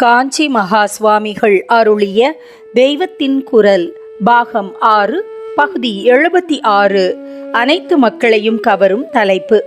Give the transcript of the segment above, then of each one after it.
காஞ்சி மகா சுவாமிகள் அருளிய தெய்வத்தின் குரல் பாகம் ஆறு பகுதி எழுபத்தி ஆறு. அனைத்து மக்களையும் கவரும் தலைப்பு.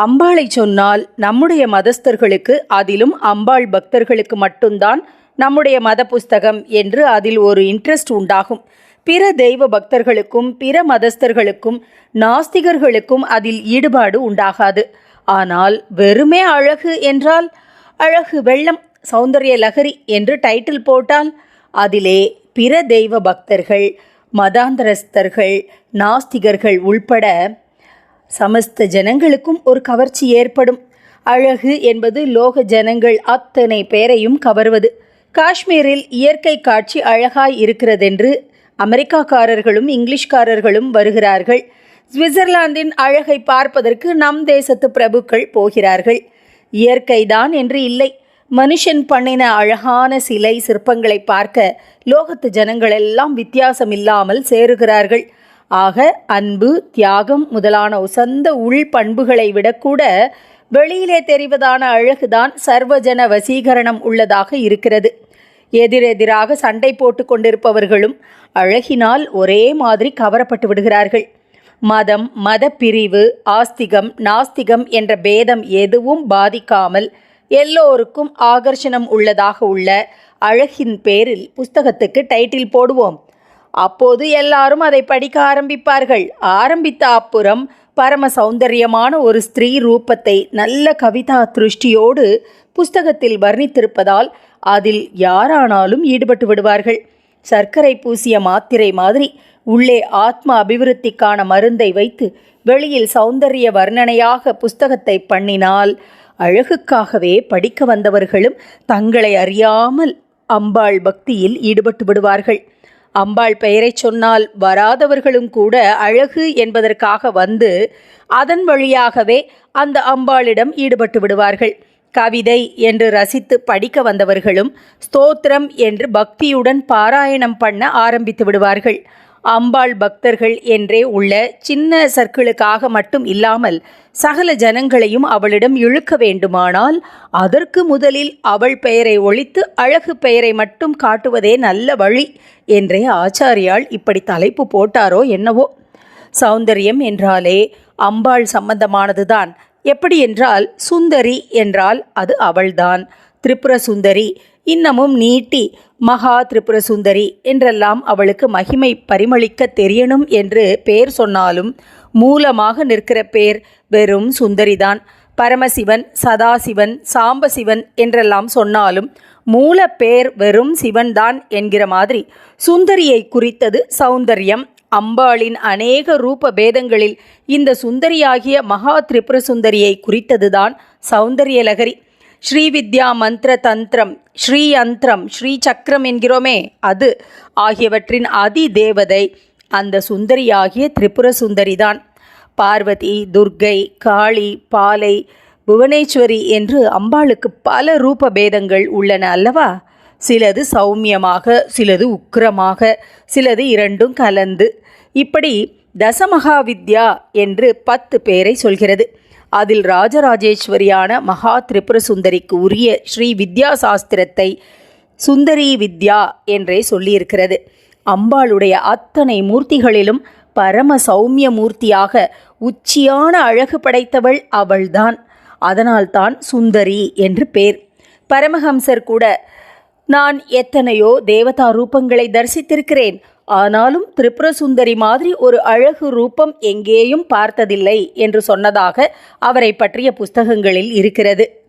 அம்பாளை சொன்னால் நம்முடைய மதஸ்தர்களுக்கு அதிலும் அம்பாள் பக்தர்களுக்கு மட்டும்தான் நம்முடைய மத புஸ்தகம் என்று அதில் ஒரு இன்ட்ரெஸ்ட் உண்டாகும். பிற தெய்வ பக்தர்களுக்கும் பிற மதஸ்தர்களுக்கும் நாஸ்திகர்களுக்கும் அதில் ஈடுபாடு உண்டாகாது. ஆனால் வெறுமே அழகு என்றால் அழகு வெள்ளம் சௌந்தர்ய லகரி என்று டைட்டில் போட்டால் அதிலே பிற தெய்வ பக்தர்கள் மதாந்தரஸ்தர்கள் நாஸ்திகர்கள் உள்பட சமஸ்த ஜனங்களுக்கும் ஒரு கவர்ச்சி ஏற்படும். அழகு என்பது லோக ஜனங்கள் அத்தனை பேரையும் கவர்வது. காஷ்மீரில் இயற்கை காட்சி அழகாய் இருக்கிறதென்று அமெரிக்காக்காரர்களும் இங்கிலீஷ்காரர்களும் வருகிறார்கள். சுவிட்சர்லாந்தின் அழகை பார்ப்பதற்கு நம் தேசத்து பிரபுக்கள் போகிறார்கள். இயற்கைதான் என்று இல்லை. மனுஷன் பண்ணின அழகான சிலை சிற்பங்களை பார்க்க லோகத்து ஜனங்களெல்லாம் வித்தியாசம் இல்லாமல் சேருகிறார்கள். ஆக அன்பு தியாகம் முதலான உசந்த உள் பண்புகளை விடக்கூட வெளியிலே தெரிவதான அழகுதான் சர்வஜன வசீகரணம் உள்ளதாக இருக்கிறது. எதிரெதிராக சண்டை போட்டு கொண்டிருப்பவர்களும் அழகினால் ஒரே மாதிரி கவரப்பட்டு விடுகிறார்கள். மதம் மதப்பிரிவு ஆஸ்திகம் நாஸ்திகம் என்ற பேதம் எதுவும் பாதிக்காமல் எல்லோருக்கும் ஆகர்ஷணம் உள்ளதாக உள்ள அழகின் பேரில் புஸ்தகத்துக்கு டைட்டில் போடுவோம். அப்போது எல்லாரும் அதை படிக்க ஆரம்பிப்பார்கள். ஆரம்பித்த அப்புறம் பரம சௌந்தரியமான ஒரு ஸ்திரீ ரூபத்தை நல்ல கவிதா திருஷ்டியோடு புஸ்தகத்தில் வர்ணித்திருப்பதால் அதில் யாரானாலும் ஈடுபட்டு விடுவார்கள். சர்க்கரை பூசிய மாத்திரை மாதிரி உள்ளே ஆத்ம அபிவிருத்திக்கான மருந்தை வைத்து வெளியில் சௌந்தரிய வர்ணனையாக புஸ்தகத்தை பண்ணினால் அழகுக்காகவே படிக்க வந்தவர்களும் தங்களை அறியாமல் அம்பாள் பக்தியில் ஈடுபட்டு விடுவார்கள். அம்பாள் பெயரைச் சொன்னால் வராதவர்களும் கூட அழகு என்பதற்காக வந்து அதன் வழியாகவே அந்த அம்பாளிடம் ஈடுபட்டு விடுவார்கள். கவிதை என்று ரசித்து படிக்க வந்தவர்களும் ஸ்தோத்திரம் என்று பக்தியுடன் பாராயணம் பண்ண ஆரம்பித்து விடுவார்கள். அம்பாள் பக்தர்கள் என்றே உள்ள சின்ன சர்க்கிளுக்காக மட்டும் இல்லாமல் சகல ஜனங்களையும் அவளிடம் இழுக்க வேண்டுமானால் அதற்கு முதலில் அவள் பெயரை ஒழித்து அழகு பெயரை மட்டும் காட்டுவதே நல்ல வழி என்றே ஆச்சாரியால் இப்படி தலைப்பு போட்டாரோ என்னவோ. சௌந்தரியம் என்றாலே அம்பாள் சம்பந்தமானதுதான். எப்படி என்றால் சுந்தரி என்றால் அது அவள்தான். திரிபுர சுந்தரி இன்னமும் நீட்டி மகா திரிபுர சுந்தரி என்றெல்லாம் அவளுக்கு மகிமை பரிமளிக்க தெரியணும் என்று பெயர் சொன்னாலும் மூலமாக நிற்கிற பேர் வெறும் சுந்தரிதான். பரமசிவன் சதாசிவன் சாம்பசிவன் என்றெல்லாம் சொன்னாலும் மூல பேர் வெறும் சிவன்தான் என்கிற மாதிரி சுந்தரியை குறித்தது சௌந்தர்யம். அம்பாளின் அநேக ரூப பேதங்களில் இந்த சுந்தரியாகிய மகா திரிபுர சுந்தரியை குறித்ததுதான் சௌந்தரிய லகரி ஸ்ரீவித்யா மந்திர தந்திரம் ஸ்ரீ யந்திரம் ஸ்ரீ சக்கரம் என்கிறோமே. அது ஆகியவற்றின் அதி தேவதை அந்த சுந்தரியாகிய திரிபுர சுந்தரிதான். பார்வதி துர்கை காளி பாலை புவனேஸ்வரி என்று அம்பாளுக்கு பல ரூப பேதங்கள் உள்ளன அல்லவா? சிலது சௌமியமாக சிலது உக்கிரமாக சிலது இரண்டும் கலந்து. இப்படி தசமகாவித்யா என்று பத்து பேரை சொல்கிறது. அதில் ராஜராஜேஸ்வரியான மகா திரிபுர சுந்தரிக்கு உரிய ஸ்ரீ வித்யா சாஸ்திரத்தை சுந்தரி வித்யா என்றே சொல்லியிருக்கிறது. அம்பாளுடைய அத்தனை மூர்த்திகளிலும் பரம சௌமிய மூர்த்தியாக உச்சியான அழகு படைத்தவள் அவள்தான். அதனால்தான் சுந்தரி என்று பேர். பரமஹம்சர் கூட நான் எத்தனையோ தேவதா ரூபங்களை தரிசித்திருக்கிறேன். ஆனாலும் திரிபுர சுந்தரி மாதிரி ஒரு அழகு ரூபம் எங்கேயும் பார்த்ததில்லை என்று சொன்னதாக அவரை பற்றிய புஸ்தகங்களில் இருக்கிறது.